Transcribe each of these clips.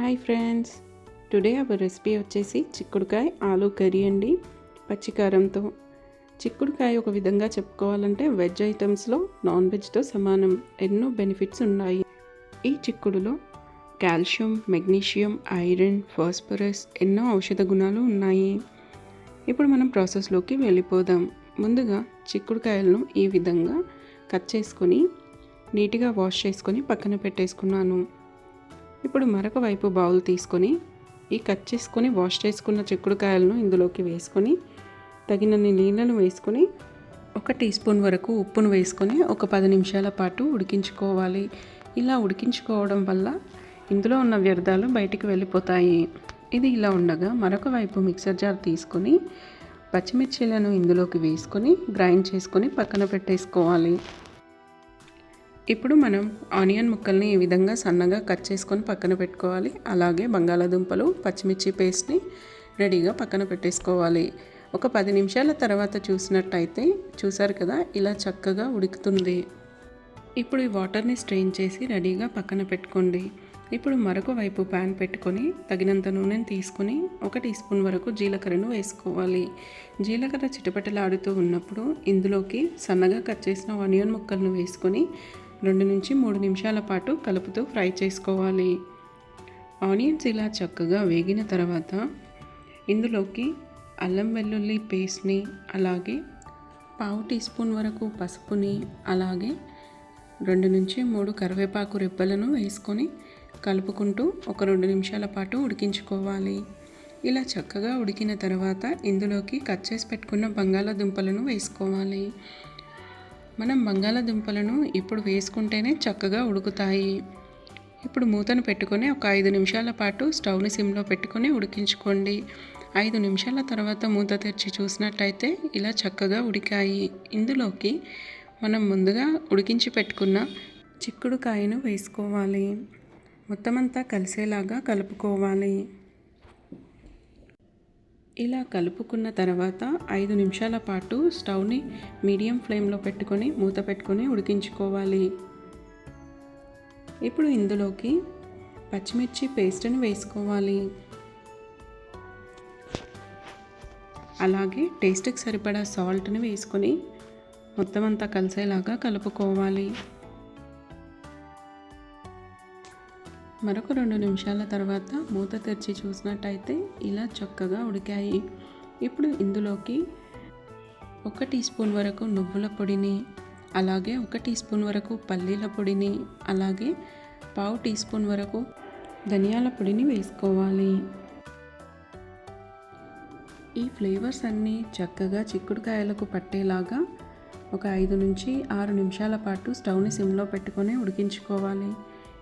Hi friends. Today our recipe వచ్చేసి చిక్కుడుకాయ aloo curry అండి. పచ్చికారంతో. చిక్కుడుకాయ ఒక విధంగా చెప్పుకోవాలంటే వెజ్ ఐటమ్స్లో నాన్ వెజ్తో సమానం. ఎన్నో బెనిఫిట్స్ ఉన్నాయి. ఈ చిక్కుడులో కాల్షియం మెగ్నీషియం ఐరన్ ఫాస్ఫరస్ ఎన్నో ఔషధ గుణాలు ఉన్నాయి. ఇప్పుడు మనం ప్రాసెస్లోకి వెళ్ళిపోదాం. ముందుగా చిక్కుడుకాయలను ఈ విధంగా కట్ చేసుకొని నీట్గా వాష్ చేసుకొని పక్కన పెట్టేసుకున్నాను. ఇప్పుడు మరొక వైపు బౌల్ తీసుకొని ఈ కట్ చేసుకొని వాష్ చేసుకున్న చిక్కుడుకాయలను ఇందులోకి వేసుకొని తగినన్ని నీళ్ళను వేసుకొని ఒక టీ స్పూన్ వరకు ఉప్పును వేసుకొని ఒక పది నిమిషాల పాటు ఉడికించుకోవాలి. ఇలా ఉడికించుకోవడం వల్ల ఇందులో ఉన్న వ్యర్థాలు బయటికి వెళ్ళిపోతాయి. ఇది ఇలా ఉండగా మరొక వైపు మిక్సర్ జార్ తీసుకొని పచ్చిమిర్చీలను ఇందులోకి వేసుకొని గ్రైండ్ చేసుకొని పక్కన పెట్టేసుకోవాలి. ఇప్పుడు మనం ఆనియన్ ముక్కల్ని ఈ విధంగా సన్నగా కట్ చేసుకొని పక్కన పెట్టుకోవాలి. అలాగే బంగాళాదుంపలు పచ్చిమిర్చి పేస్ట్ని రెడీగా పక్కన పెట్టేసుకోవాలి. ఒక పది నిమిషాల తర్వాత చూసినట్టయితే చూసారు కదా ఇలా చక్కగా ఉడుకుతుంది. ఇప్పుడు ఈ వాటర్ని స్ట్రెయిన్ చేసి రెడీగా పక్కన పెట్టుకోండి. ఇప్పుడు మరొక వైపు ప్యాన్ పెట్టుకొని తగినంత నూనెను తీసుకొని ఒక టీ స్పూన్ వరకు జీలకర్రను వేసుకోవాలి. జీలకర్ర చిటపటలాడుతూ ఉన్నప్పుడు ఇందులోకి సన్నగా కట్ చేసిన ఆనియన్ ముక్కలను వేసుకొని రెండు నుంచి మూడు నిమిషాల పాటు కలుపుతూ ఫ్రై చేసుకోవాలి. ఆనియన్స్ ఇలా చక్కగా వేగిన తర్వాత ఇందులోకి అల్లం వెల్లుల్లి పేస్ట్ని అలాగే పావు టీ స్పూన్ వరకు పసుపుని అలాగే రెండు నుంచి మూడు కరివేపాకు రెబ్బలను వేసుకొని కలుపుకుంటూ ఒక రెండు నిమిషాల పాటు ఉడికించుకోవాలి. ఇలా చక్కగా ఉడికిన తర్వాత ఇందులోకి కట్ చేసి పెట్టుకున్న బంగాళాదుంపలను వేసుకోవాలి. మనం బంగాళాదుంపలను ఇప్పుడు వేసుకుంటేనే చక్కగా ఉడుకుతాయి. ఇప్పుడు మూతను పెట్టుకొని ఒక ఐదు నిమిషాల పాటు స్టవ్ని సిమ్లో పెట్టుకొని ఉడికించుకోండి. ఐదు నిమిషాల తర్వాత మూత తెరిచి చూసినట్టయితే ఇలా చక్కగా ఉడికాయి. ఇందులోకి మనం ముందుగా ఉడికించి పెట్టుకున్న చిక్కుడుకాయను వేసుకోవాలి. మొత్తం అంతా కలిసేలాగా కలుపుకోవాలి. ఇలా కలుపుకున్న తర్వాత ఐదు నిమిషాల పాటు స్టవ్ని మీడియం ఫ్లేమ్లో పెట్టుకొని మూత పెట్టుకొని ఉడికించుకోవాలి. ఇప్పుడు ఇందులోకి పచ్చిమిర్చి పేస్ట్ని వేసుకోవాలి. అలాగే టేస్ట్కి సరిపడా సాల్ట్ని వేసుకొని మొత్తం అంతా కలిసేలాగా కలుపుకోవాలి. మరొక రెండు నిమిషాల తర్వాత మూత తెరిచి చూసినట్టయితే ఇలా చక్కగా ఉడికాయి. ఇప్పుడు ఇందులోకి ఒక టీ స్పూన్ వరకు నువ్వుల పొడిని అలాగే ఒక టీ స్పూన్ వరకు పల్లీల పొడిని అలాగే పావు టీ స్పూన్ వరకు ధనియాల పొడిని వేసుకోవాలి. ఈ ఫ్లేవర్స్ అన్నీ చక్కగా చిక్కుడుకాయలకు పట్టేలాగా ఒక ఐదు నుంచి ఆరు నిమిషాల పాటు స్టవ్ని సిమ్లో పెట్టుకొని ఉడికించుకోవాలి.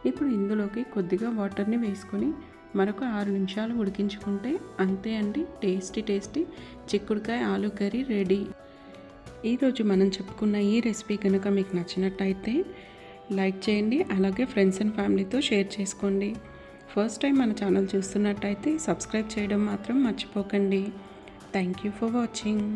ఇప్పుడు ఇందులోకి కొద్దిగా వాటర్ని వేసుకొని మరొక ఆరు నిమిషాలు ఉడికించుకుంటే అంతే అండి. టేస్టీ టేస్టీ చిక్కుడుకాయ ఆలు కర్రీ రెడీ. ఈరోజు మనం చెప్పుకున్న ఈ రెసిపీ కనుక మీకు నచ్చినట్టయితే లైక్ చేయండి అలాగే ఫ్రెండ్స్ అండ్ ఫ్యామిలీతో షేర్ చేసుకోండి. ఫస్ట్ టైం మన ఛానల్ చూస్తున్నట్టయితే సబ్స్క్రైబ్ చేయడం మాత్రం మర్చిపోకండి. Thank you for watching.